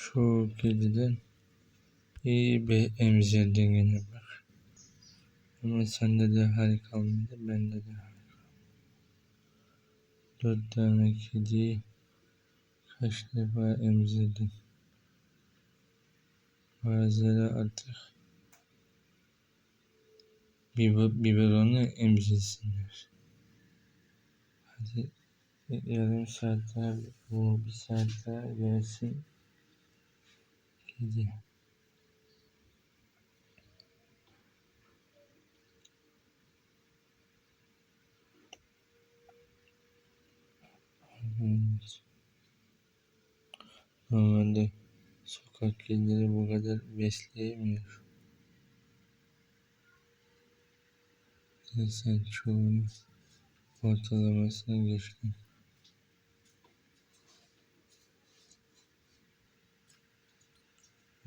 Çoğu kediden iyi bir emzirdin gene bak. Ama sende de hal kalmadı, bende de hal. Dört tane kediyi kaç defa emzirdin. Bazıları artık biber, biberonu emzirsinler. Hadi yarım saat daha, bir saat daha gelsin. Kedi. Evet. Normalde sokak kedileri bu kadar besleyemiyor. Sen çoğunu ortalamasına geçtin.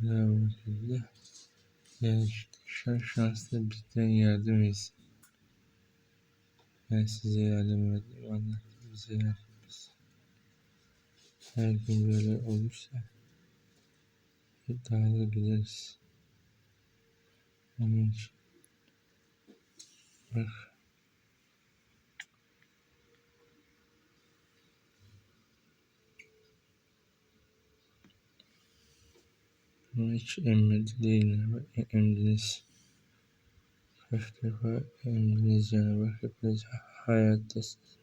Kedi. Gerçekten şanslı bizden yardım etsin. Ben size yardım ettim. Allah da bize yardım etsin. Her gün böyle olursa hep dağılır gideriz. Onun için bak Ama hiç emmedi değil ama e- emdiniz. Kaç defa emdiniz yani bak hepiniz hayattasınız.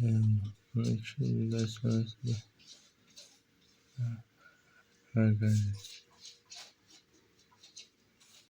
Yani bunun için bir daha sonrasında her gayret.